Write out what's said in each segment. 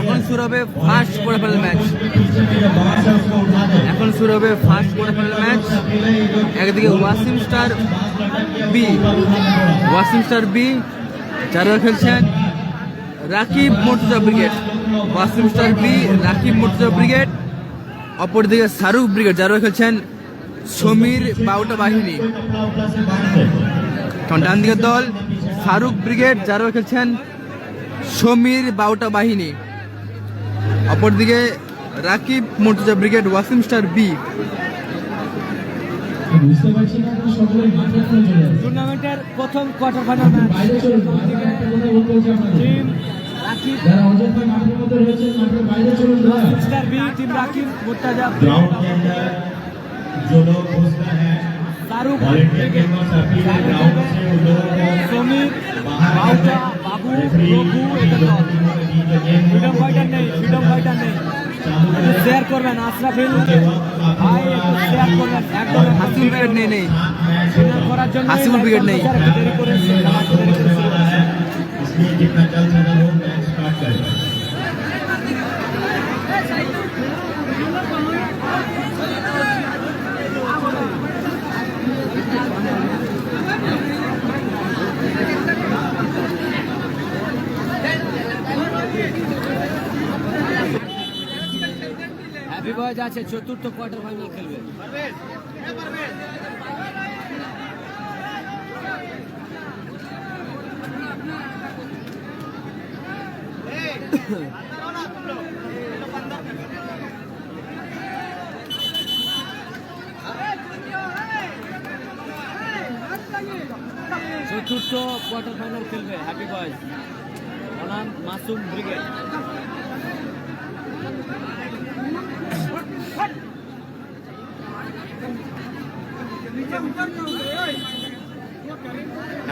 এখন শুরু হবে ফার্স্ট কোয়ার্টার ম্যাচ এখন শুরু হবে ফার্স্ট কোয়ার্টার ম্যাচ একদিকে Wasim star B Wasim star B যারা খেলছেন, Rakib Mortuza brigade. Wasim star B Rakib Mortuza brigade. অপরদিকে শাহরুখ ব্রিগেড যারা খেলছেন, সমীর বাউটা বাহিনী। ডান দিকের দল ফারুক ব্রিগেড যারা খেলছেন সমীর বাউটা বাহিনী। অপরদিকে Rakib Mortuza brigade Wasim star B. টুর্নামেন্টের প্রথম quarter final match B Rakib Babu Raghu এটা দল ফ্রিডম ফাইটার নেই ফ্রিডম ফাইটার নেই শেয়ার করবেন আশরাফিল ভাই একটু শেয়ার করবেন একদম হাসিমুল ব্রিগেড নেই নেই শেয়ার করার জন্য হাসিমুল ব্রিগেড নেই দেরি করেছে দেরি করেছে বয়েজ আছে চতুর্থ কোয়ার্টার ফাইনাল খেলবে। চতুর্থ কোয়ার্টার ফাইনাল খেলবে হ্যাপি বনাম মাসুম ব্রিগেড।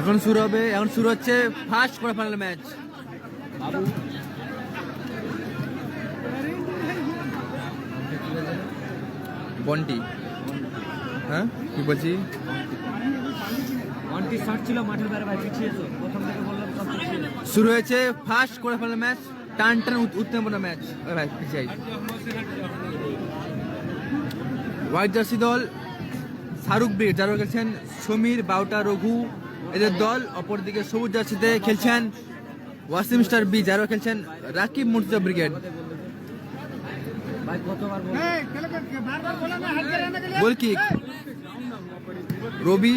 এখন শুরু হবে এখন শুরু হচ্ছে first quarter final match Bunty. হ্যাঁ কি বলছি? ওয়ানটি শার্ট ছিল মাঠের বাইরে ভাই পিছিয়েছো প্রথম থেকে বললাম পিছিয়ে শুরু হয়েছে ফার্স্ট কোয়ার্টার ফাইনাল ম্যাচ টান টান উত- উত্তেজনা ম্যাচ ভাই পিছিয়ে হোয়াইট জার্সি দল শাহরুখ ব্রিগেড যারা খেলছেন সমীর, বাউটা, রঘু, এদের দল। অপরদিকে সবুজ জার্সিতে খেলছেন ওয়াসিম স্টার বি, যারা খেলছেন Rakib Murtuza brigade. Goal kick Rabi,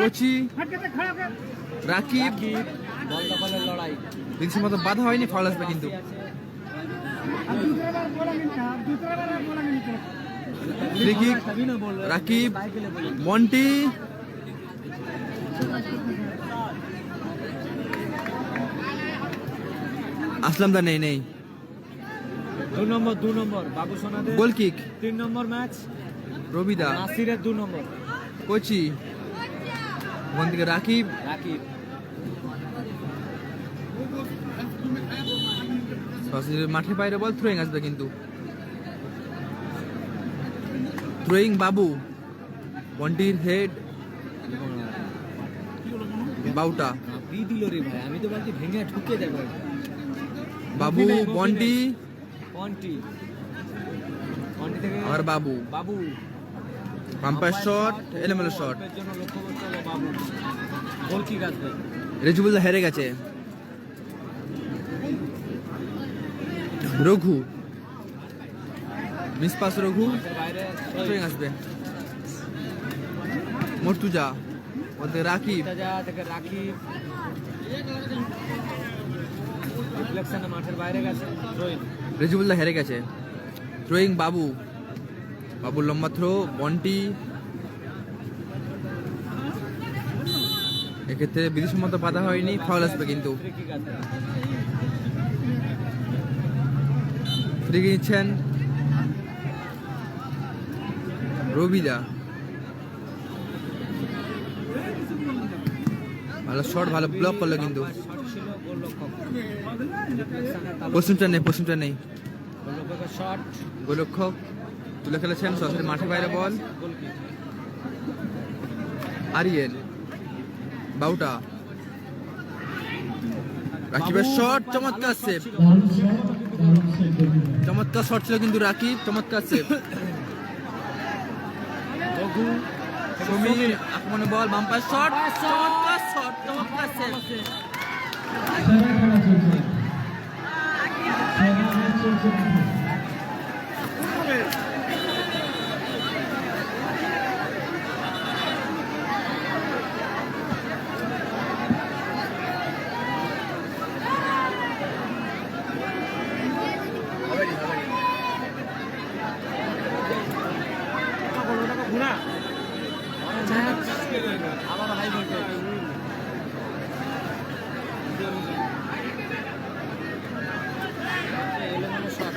Kochi, Rakib বিদেশের মতো বাধা হয়নি ফাউল আসবে কিন্তু। রাকিব মন্টি। আসলাম দা নেই নেই। দু নম্বর দু নম্বর বাবু সোনাদের। গোল কিক তিন নম্বর ম্যাচ রবিদা। নাসিরের দু নম্বর। কোচি। ওখান থেকে রাকিব। রাকিব। মাঠের বাইরে বল থ্রোয়িং আসবে কিন্তু। থ্রোয়িং বাবু বন্টির হেড বাউটা দিল রে ভাই আমি তো বলছি ভেঙে ঠুকে দেবো বাবু বন্টি পন্টি পন্টি থেকে আর বাবু বাবু পাম্পার শট এলোমেলো শট গোল কিক আসবে রেজুবুল্লাহ হেরে গেছে রঘু মিস পাস রঘু মাঠের আসবে? মর্তুজা ওদের রাকিব। তাজা রাকিব। মাঠের বাইরে গেছে রোহিত হেরে গেছে। থ্রোয়িং বাবু। বাবু লম্বা থ্রো বন্টি। এক্ষেত্রে বিদেশের মতো বাধা হয়নি ফাউল আসবে কিন্তু। ফ্রি নিচ্ছেন। রবিদা। ভালো শট ভালো ব্লক করল কিন্তু। পশ্চিমটা নেই পশ্চিমটা নেই। গোলক্ষক তুলে খেলেছেন, সরাসরি মাঠে বাইরে বল। আরিয়েল, বাউটা। রাকিবের শট চমৎকার সেভ চমৎকার শট ছিল কিন্তু রাকিব, চমৎকার সেভ রঘু সমীর আক্রমণে বল বাম্পার শট চমৎকার শট চমৎকার সেভ খেলা চলছে সেরা ম্যাচ চলছে মাঠে। আবার হাই ভোল্টেজ এলোমেলো শট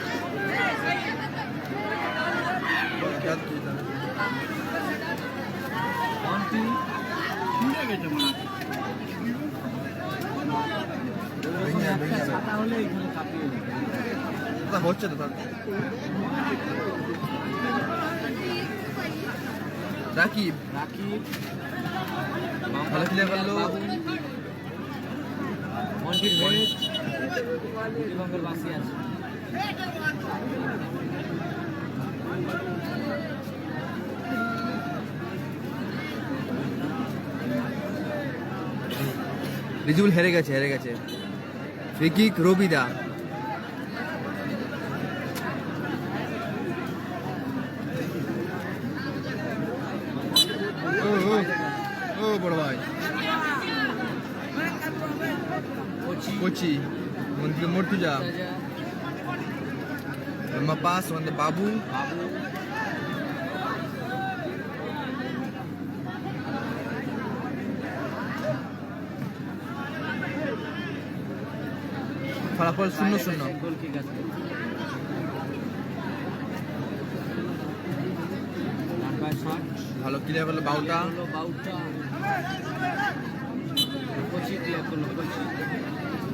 ওয়ান টু ছাতা হলে এখানে কাঁপিয়ে দেবে। হচ্ছে তো তার রাকিব রাকিব ভালো ক্লিয়ার করল বাবু মন্টির হেড দিবাঙ্কর বাসি আছে রিজুল হেরে গেছে হেরে গেছে। Free kick রবিদা। ও বড় ভাই। কোচি। মন্ত্রী মর্তুজা। পাস বাবু। বাবু। ফলাফল শূন্য শূন্য। ভালো ক্লিয়ার করল বাউটা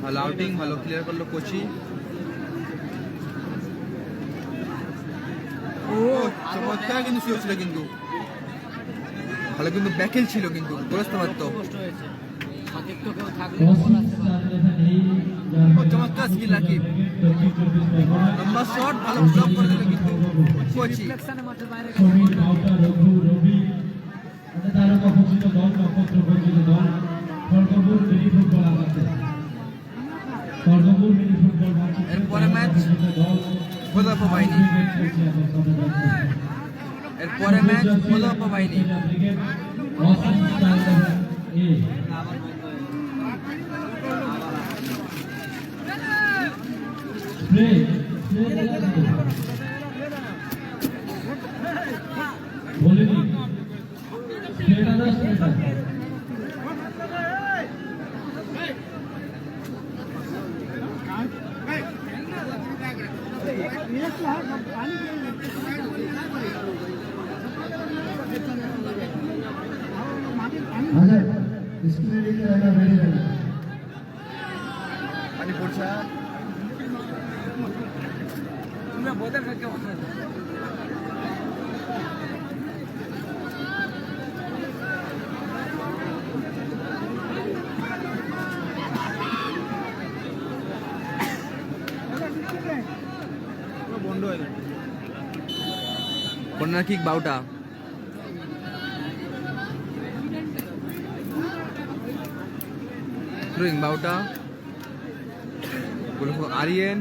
ভালো আউটিং ভালো ক্লিয়ার করল কোচি। ও কিন্তু কিন্তু। ভালো কিন্তু ব্যাকেল ছিল কিন্তু বুঝতে পারতো চমৎকার রাকিব। দক্ষিণ লম্বা শট ভালো ব্লক করে দিল কিন্তু কোচি রিফ্লেকশনে মাঠের বাইরে গেছে সমীর বাউটা রঘু রবি बोलेगी corner kick Bauta? Throwing Bauta? Arien?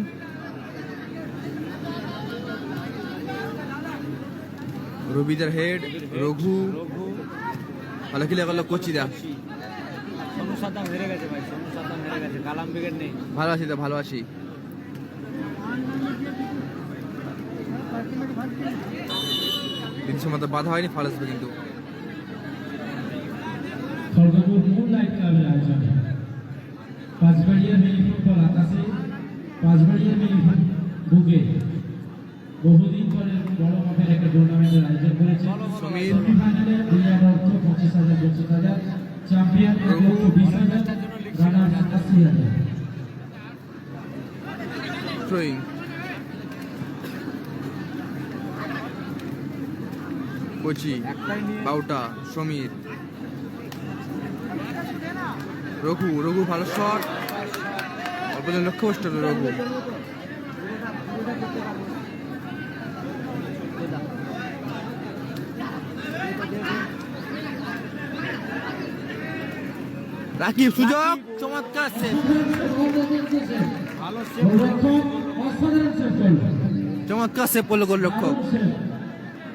রবিদার head, Raghu? ভালো খেলে করল কোচিদা? কোচি। হেরে ভালো আছি তো, ভালো আছি। বিদেশের মতো বাধা হয়নি ফাল আসবে কিন্তু। পাঁচবাড়িয়া পাঁচবাড়িয়া বুকে। বহুদিন পরে বড় মাপের একটা টুর্নামেন্টের আয়োজন করেছে। সেমিফাইনালে পঁচিশ হাজার পঁচিশ হাজার। চ্যাম্পিয়ন এক লক্ষ বিশ হাজার। রানার আশি হাজার থ্রোয়িং কোচি একটাই নিয়ে বাউটা সমীর। রঘু রঘু ভালো শট অল্প জন লক্ষ্য কষ্ট রঘু। রাকিব সুযোগ। চমৎকার চমৎকার সেভ করল সেভ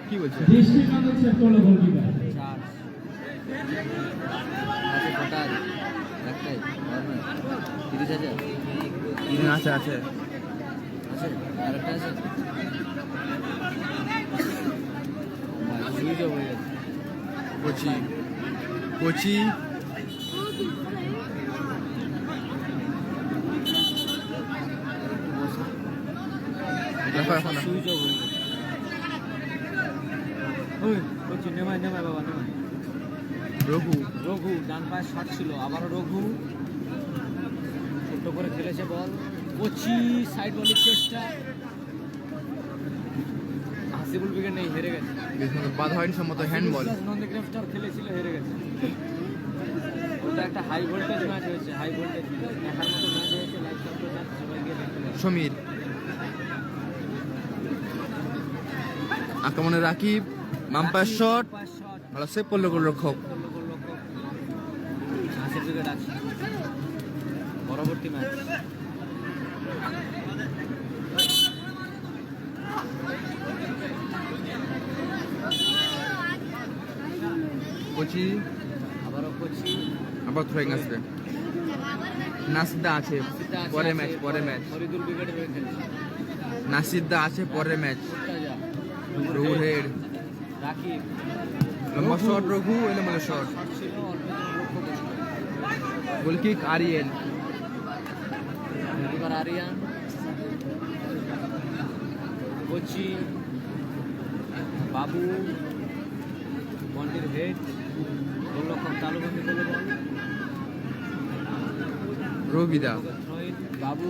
কি বলছে দৃষ্টিনন্দন সেভ করল গোলকিপার আছে। আছে? আছে আছে? আরেকটা কোচি। কোচি দেখো এখন দেখো। সুইচ অফ হয়ে গেছে বলছি নেমাই নেমাই বাবা নেমাই। রঘু। রঘু ডান পায়ে শট ছিল আবারও রঘু। ছোট্ট করে খেলেছে বল। কচি সাইড বলের চেষ্টা হাসিবুল উইকেট নেই হেরে গেছে। বাধা হয়নি সম্মত হ্যান্ডবল নন্দীগ্রাম স্টার খেলেছিল হেরে গেছে। ওটা একটা হাই ভোল্টেজ ম্যাচ হয়েছে হাই ভোল্টেজ দেখার মতো ম্যাচ হয়েছে লাইভ চ্যাম্পিয়ন সবাই গিয়ে সমীর। আক্রমণে রাকিব। মাম্পার শট ভালো সেভ করল গোলরক্ষক পরবর্তী ম্যাচ কোচি? আবারও কোচি। আবার থ্রোয়িং আসবে। নাসিদ্দা আছে পরে ম্যাচ পরে ম্যাচ নাসিদ্দা আছে পরে ম্যাচ মুর্তাজা রঘু হেড। রাকিব লম্বা শট রঘু এলোমেলো shot. Goal kick Arien Arian. Kochi Babu বন্টির head গোলরক্ষক তালুবন্দি করল রবিদা। বাবু।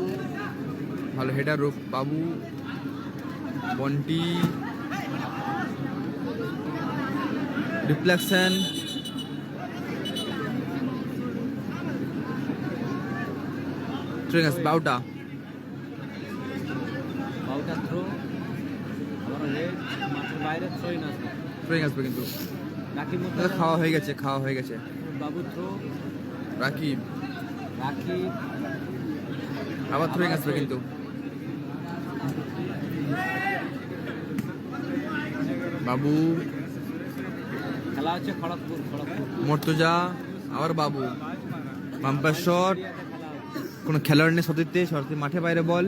ভালো হেডার বাবু। বন্টি। রিফ্লেকশন ট্রেনার্স বাউটা বাউটা থ্রো বাইরে থ্রোইন আসবে কিন্তু রাকিব খাওয়া হয়ে গেছে খাওয়া হয়ে গেছে। বাবু থ্রো রাকিব। রাকিব। আবার ট্রেন আসবে কিন্তু বাবু। খেলা হচ্ছে খড়গপুর খড়গপুর। মর্তুজা আবার বাবু। Bumper shot. কোনো খেলোয়াড় নেই সতীর্থে সতীর্থে মাঠে বাইরে বল।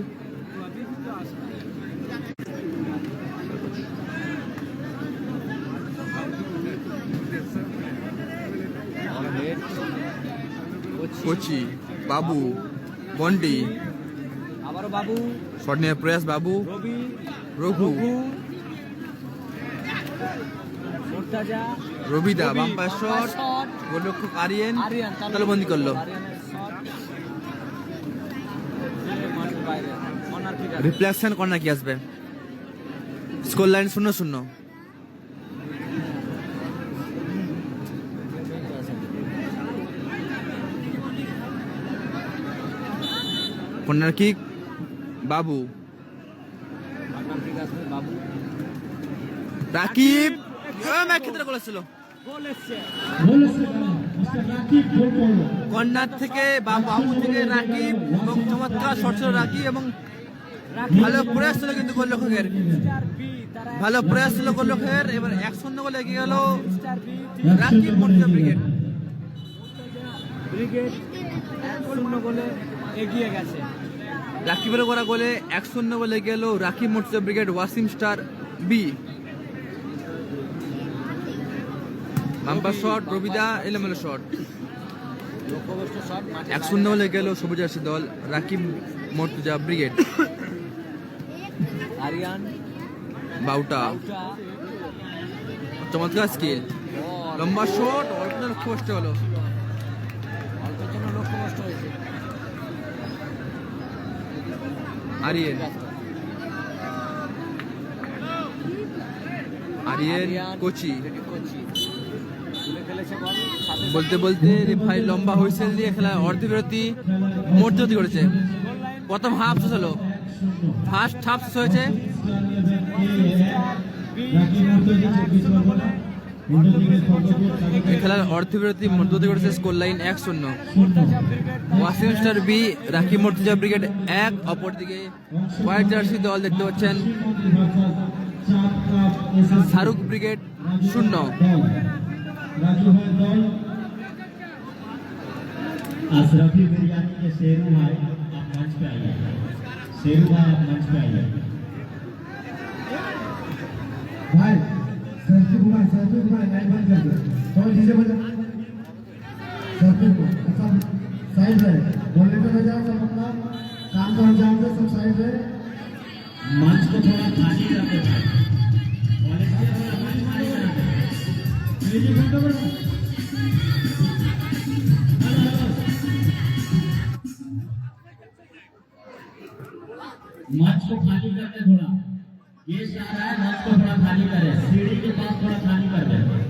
কোচি বাবু বন্টি আবারও বাবু। শট নিয়ে প্রয়াস বাবু। রঘু। মুর্তাজা। রবিদা রবি, বাম্পার শট গোলরক্ষক আরিয়েন আরিয়ান তালবন্দি করল। কর্নার। রিফ্লেকশন কর্নার কি আসবে? স্কোর লাইন শূন্য শূন্য। কর্নার কিক বাবু। রাকিব। ম্যাচ ক্ষেত্রে করেছিল গোল গোল গেল গোল কর্নার থেকে বা বাবু থেকে রাকিব এবং চমৎকার ছিল রাকিব এবং ভালো প্রয়াস ছিল কিন্তু গোলরক্ষকের। ভালো প্রয়াস ছিল গোলরক্ষকের এবার এক শূন্য গোলে এগিয়ে গেল রাকিব মর্তুজা ব্রিগেড। ব্রিগেড শূন্য গোলে এগিয়ে গেছে। রাকিবের করা গোলে এক শূন্য বলে গেল Rakib Murtaza brigade Wasim star B. Bumper shot রবিদা এলোমেলো শট। এক শূন্য বলে গেল সবুজ আরসি দল রাকিব মর্তুজা ব্রিগেড। আরিয়ান। বাউটা। চমৎকার স্কিল। লম্বা শট অল্প লক্ষ্য কষ্ট হলো। আরিয়েন। আরিয়েন কোচি। কোচি তুলে ফেলেছে বল সাথে বলতে বলতে রেফারি লম্বা হুইসেল দিয়ে খেলা অর্ধবিরতি মধ্যবর্তী করেছে। প্রথম হাফ শেষ হলো। ফার্স্ট হাফ শেষ হয়েছে। খেলার অর্ধবিরতি মধ্যবর্তী করেছে স্কোর লাইন এক শূন্য। Wasim star B, Rakib Murtaza brigade এক, অপরদিকে হোয়াইট জার্সি দল দেখতে পাচ্ছেন। শাহরুখ ব্রিগেড শূন্য। राजू है तो। दौड़ अशरफी बिरयानी के शेरू भाई, आप मंच पे आइए। शेरू भाई, आप मंच पे आइए। भाई सरजू कुमार सरजू कुमार लाइट बंद कर दो। तो जिसे बजा। सरजू कुमार सब साइड है। बोलने पे बजाओ सब अपना। काम पर जाओ तो सब साइड है। मंच को थोड़ा खाली रखो भाई। बोलने पे मंच को खाली करते थोड़ा। ये चाह रहा है मंच को थोड़ा खाली करे सीढ़ी के पास थोड़ा खाली कर दे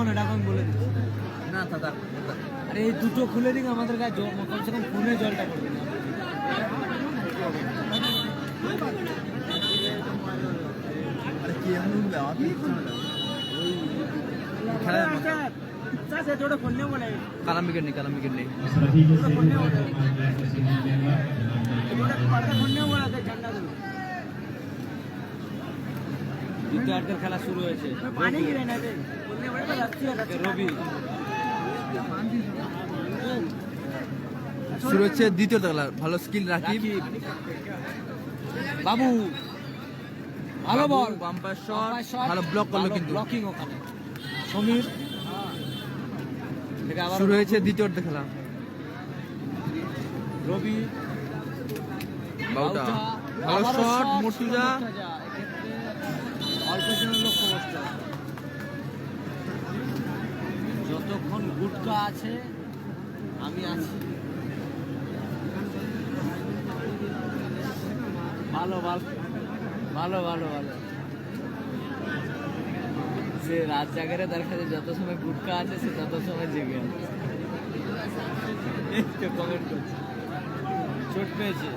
যখন এটা আমি বলে দিচ্ছি। না দাদা আরে এই দুটো খুলে দিন আমাদের গায়ে জল কমসে কম ফোনে জলটা করবে কালাম নেই কালাম নেই। দ্বিতীয়ার্ধের খেলা শুরু হয়েছে। রবি। শুরু হচ্ছে দ্বিতীয় খেলা ভালো স্কিল রাকিব। রাকিব। বাবু। ভালো বল। Bumper shot. ভালো ব্লক করল কিন্তু। ব্লকিং ওখানে। সমীর। শুরু হয়েছে দ্বিতীয় খেলা। রবি। বাউটা। ভালো শট মর্তুজা। যতক্ষণ গুটকা আছে, আমি আছি। ভালো ভালো ভালো ভালো ভালো। সে রাত জাগারে দেখা যায় যত সময় গুটকা আছে, সে তত সময় জেগে আছে কমেন্ট করছে। চোট পেয়েছে।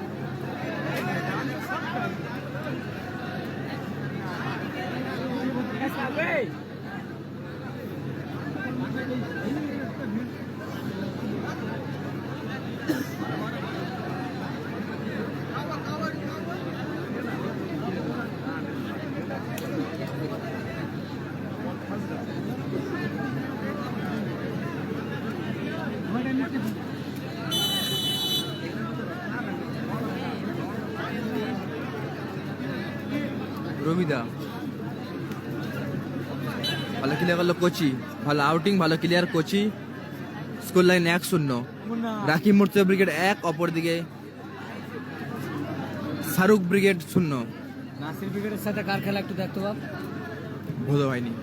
রবিদা ভালো ক্লিয়ার করল কোচি। ভালো আউটিং ভালো ক্লিয়ার কোচি। স্কোর লাইন এক শূন্য। রাকিব মুর্তজা ব্রিগেড এক অপর দিকে শাহরুখ ব্রিগেড শূন্য। নাসির ব্রিগেডের সাথে কার খেলা একটু দেখতো বাপ ভোদো হয়নি।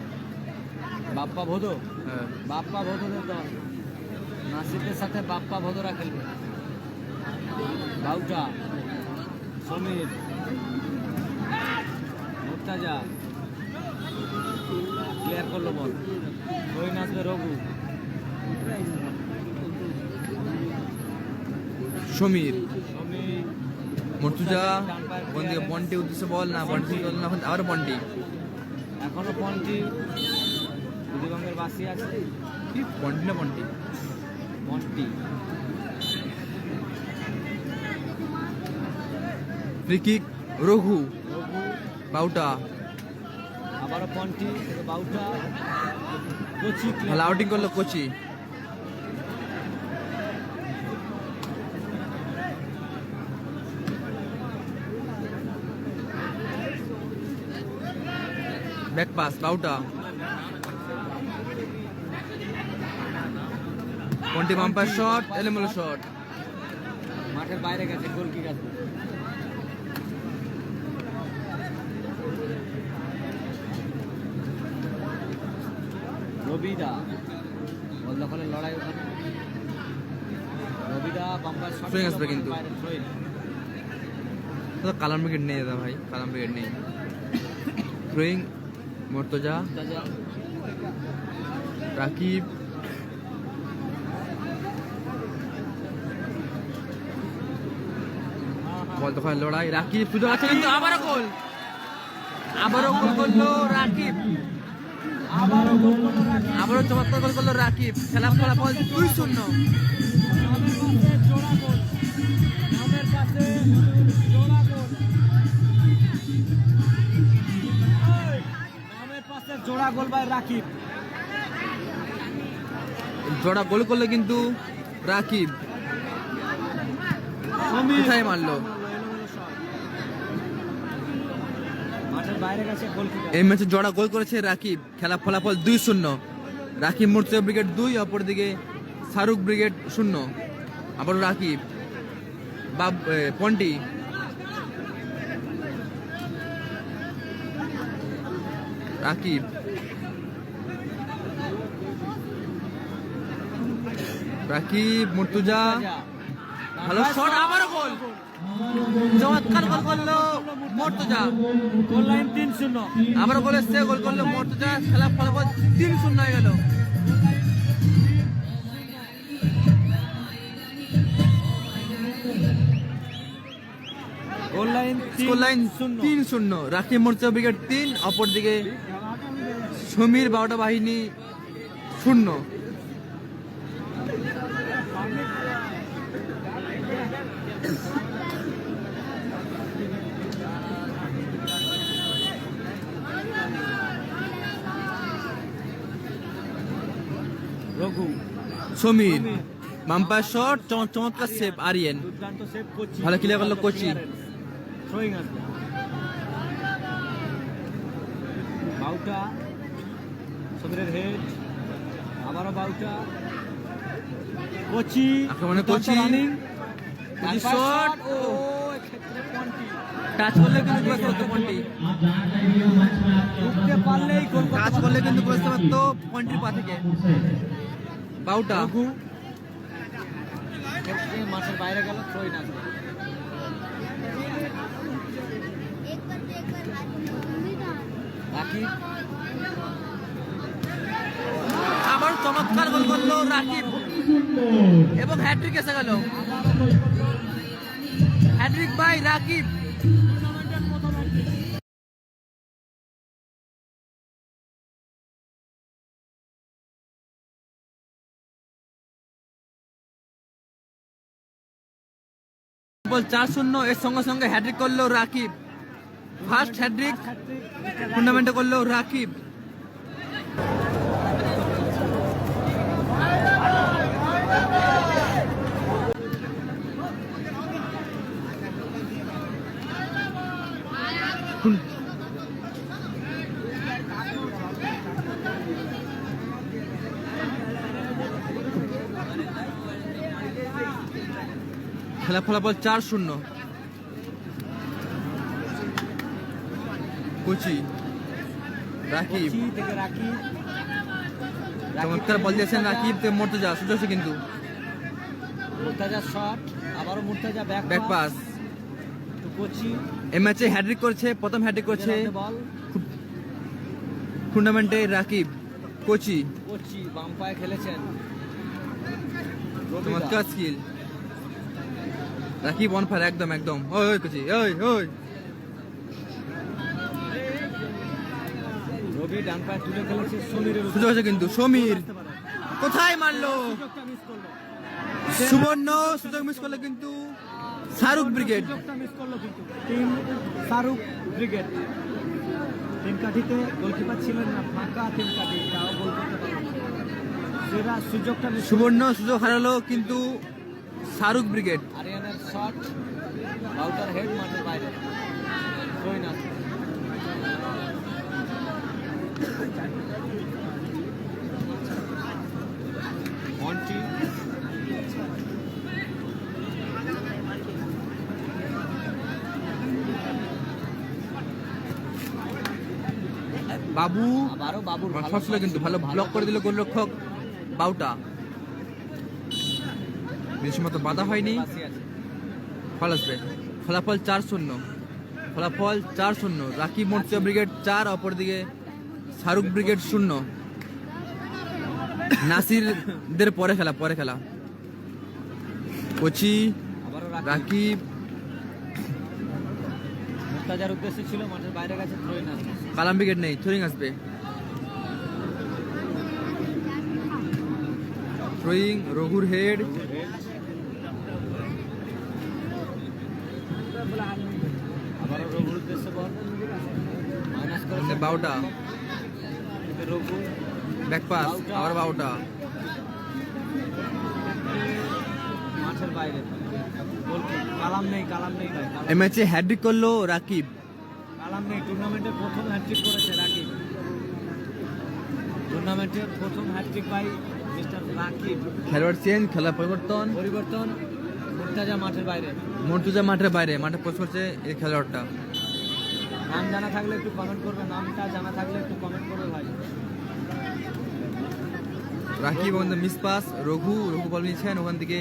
বাপ্পা ভোদো? হ্যাঁ। বাপ্পা ভোদোদের দল। নাসিরের সাথে বাপ্পা ভোদরা খেলবে। বাউটা সমীর মুর্তাজা। করল বল রহিন আসবে রঘু। সমীর। মর্তুজা ওখান থেকে বন্টি উদ্দেশ্যে বল না বন্টি বল না এখন আবার বন্টি এখনও পন্টি দিদিবঙ্গের বাসি আছে। কি বন্টি না বন্টি পন্টি ফ্রি কিক রঘু। রঘু। বাউটা। পন্টি বাউটা কোচি ভালো আউটিং করল কোচি। ব্যাক পাস বাউটা পন্টি বাম্পার শট এলোমেলো শট মাঠের বাইরে গেছে গোলকি গেছে রবিদা বল দখলের লড়াই ওখানে। রবিদা বাম্পার শট Swing আসবে কিন্তু। তো কালাম ব্রিগেড নেই দাদা ভাই কালাম ব্রিগেড নেই। থ্রোয়িং মর্তজা। রাকিব। বল দখল লড়াই রাকিব সুযোগ আছে কিন্তু আবারও গোল। আবারও গোল করল রাকিব। আবারও চমৎকার গোল করল রাকিব। খেলা ফলাফল দুই শূন্য। জোড়া গোল। নামের পাশে জোড়া গোল। পাশে জোড়া গোল বাই রাকিব। জোড়া গোল করল কিন্তু রাকিব। কোথায় মারলো মাঠের বাইরে গেছে গোলকিপার এই ম্যাচে জোড়া গোল করেছে রাকিব। খেলা ফলাফল দুই শূন্য। রাকিব মুর্তজা ব্রিগেড দুই অপরদিকে শাহরুখ ব্রিগেড শূন্য। আবার রাকিব। বাব এ, পন্টি। রাকিব। রাকিব মুর্তুজা। ভালো শট আবারও গোল চমৎকার গোল করল মর্তুজা। গোল লাইন তিন শূন্য। আবার গোল এসছে গোল করল মর্তুজা। খেলা ফলাফল তিন শূন্য হয়ে গেল। গোল লাইন স্কোর লাইন তিন শূন্য। রাকিব মোর্চা ব্রিগেড তিন অপরদিকে সমীর বারোটা বাহিনী শূন্য। সমীর বাম্পা শট চমৎকার সেভ আরিয়েন। ভালো ক্লিয়ার করল কোচি। বাউটা সমীরের হেড আবারও বাউটা। কোচি মানে কোচি। শট ও টাচ করলে কিন্তু প্রবেশ করতো পন্টি ঢুকতে পারলেই টাচ করলে কিন্তু প্রবেশ করতো পন্টির পা থেকে বাউটা। মাছের বাইরে গেল থ্রই না। রাকিব আবার চমৎকার গোল করল রাকিব এবং হ্যাট্রিক এসে গেল। Hat trick by Rakib. বল চার শূন্য এর সঙ্গে সঙ্গে হ্যাট্রিক করল রাকিব। ফার্স্ট হ্যাট্রিক টুর্নামেন্টে করল রাকিব। ফলাফল চার শূন্য। কোচি। রাকিব। চমৎকার বল দিয়েছেন রাকিব তে মর্তজা সুযোগ আছে কিন্তু। মুর্তাজা শট আবারও মুর্তাজা ব্যাক ব্যাক পাস তো কোচি। এই ম্যাচে হ্যাট্রিক করছে প্রথম হ্যাট্রিক করছে টুর্নামেন্টে রাকিব কোচি। কোচি বাম পায়ে খেলেছেন। চমৎকার স্কিল রাকিব অন ফায়ার একদম একদম। ওই ওই কোচি ওই ওই। রবি ডান পায়ে তুলে খেলেছে সমীরের সুযোগ আছে কিন্তু সমীর। কোথায় মারলো? সুবর্ণ সুযোগ মিস করল কিন্তু শাহরুখ ব্রিগেড মিস করল কিন্তু। টিম শাহরুখ ব্রিগেড কাঠিতে গোলকিপার ছিলেন না ফাঁকা তিন কাঠি তাও গোল করতে পারল সুযোগটা সুবর্ণ সুযোগ হারালো কিন্তু শাহরুখ ব্রিগেড আরিয়ানের শট আউটার হেড মাঠের বাইরে না মন্টি বাবু আবারও বাবুর শট কিন্তু ভালো ব্লক করে দিল গোলরক্ষক বাউটা। বেশি মতো বাধা হয়নি। ফল আসবে ফলাফল চার শূন্য। ফলাফল চার শূন্য। রাকিব মোর্চা ব্রিগেড চার অপরদিকে শাহরুখ ব্রিগেড শূন্য। নাসিরদের পরে খেলা পরে খেলা। কোচি রাকিব মুক্তাজার উদ্দেশ্য ছিল মাঠের বাইরে গেছে থ্রোইন আসবে। কালাম ব্রিগেড নেই থ্রোয়িং আসবে। থ্রোয়িং রঘুর হেড। আবারও রঘুর উদ্দেশ্য বল মাইনাস করে বাউটা রঘু ব্যাক পাস আবার বাউটা মাঠের বাইরে। কালাম নেই কালাম নেই এই ম্যাচে হ্যাড্রিক করল রাকিব। কালাম নেই টুর্নামেন্টের প্রথম হ্যাট্রিক করেছে রাকিব। টুর্নামেন্টের প্রথম হ্যাট্রিক পাই মিস্টার রাকিব। খেলোয়াড় চেঞ্জ খেলা পরিবর্তন। পরিবর্তন। মুর্তাজা মাঠের বাইরে। মন্টুজা মাঠের বাইরে মাঠে পোস্ট করছে এই খেলোয়াড়টা। নাম জানা থাকলে একটু কমেন্ট করবে নামটা জানা থাকলে একটু কমেন্ট করবে ভাই। রাকিব ওখান miss pass Raghu Raghu ball নিয়েছেন ওখান থেকে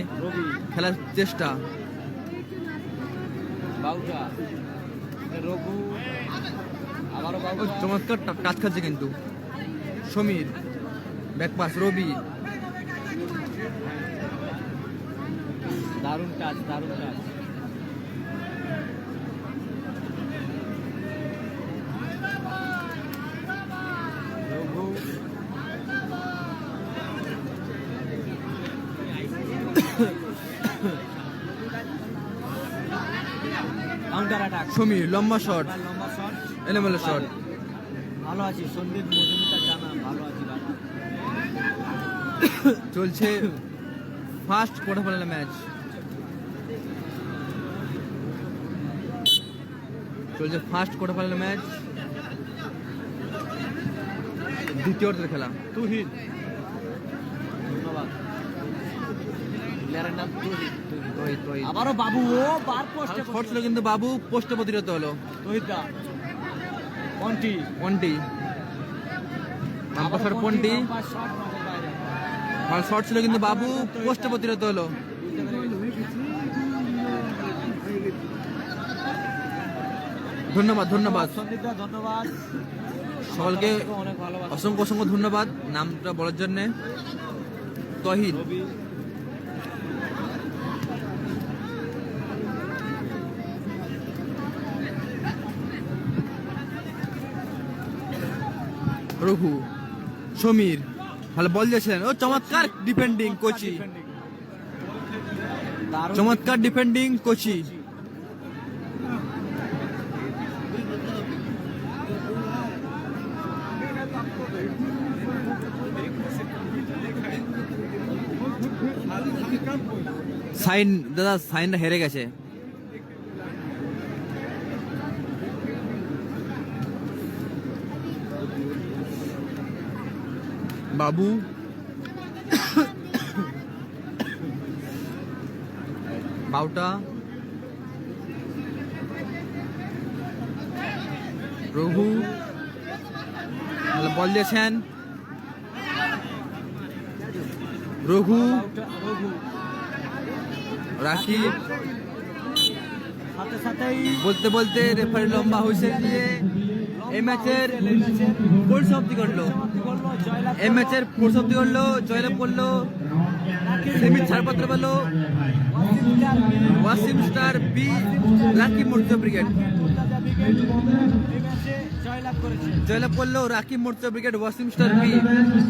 খেলার চেষ্টা। বাউটা। রঘু। আবারও ও বাউটা চমৎকার টাচ খাচ্ছে কিন্তু। সমীর। Back pass Robi. দারুণ কাজ দারুণ কাজ। কাউন্টার অ্যাটাক সমীর লম্বা শট লম্বা শট এলোমেলো শট ভালো। আছি সন্দীপ মজুমদার জানা ভালো আছি চলছে ফার্স্ট কোয়ার্টার ফাইনাল ম্যাচ চলছে ফার্স্ট কোয়ার্টার ফাইনাল ম্যাচ দ্বিতীয় অর্ধের খেলা। তুহিন। ধন্যবাদ। প্লেয়ারের নাম তুহিন। তহিদ, তহিদ। আবারও বাবু ও বার পোস্টে শট ছিল কিন্তু বাবু পোস্টে প্রতিরত হলো। পন্টি। পন্টি। পন্টি শট ছিল কিন্তু বাবু পোস্টে প্রতিরত হলো বুঝতে পেরে গেছি। ধন্যবাদ ধন্যবাদ। সন্দীপদা ধন্যবাদ। সকলকে অনেক ভালোবাসা। অসংখ্য অসংখ্য ধন্যবাদ নামটা বলার জন্যে। তহিদ রঘু সমীর ভালো বল দিয়েছিলেন। ও চমৎকার ডিফেন্ডিং কোচি। চমৎকার ডিফেন্ডিং কোচি। সাইন দাদা সাইনটা হেরে গেছে। বাবু। বাউটা। রঘু ভালো বল দিয়েছেন। রঘু সাথেই বলতে বলতে রেফারি লম্বা হুইসেল দিয়ে এই ম্যাচের পরিসমাপ্তি করল এই ম্যাচের পরিসমাপ্তি করল জয়লাভ করল সেমির ছাড়পত্র পেল। ওয়াসিম স্টার বি রাকিব মোর্চা ব্রিগেড জয়লাভ করল রাকিব মোর্চা ব্রিগেড ওয়াসিম স্টার বি।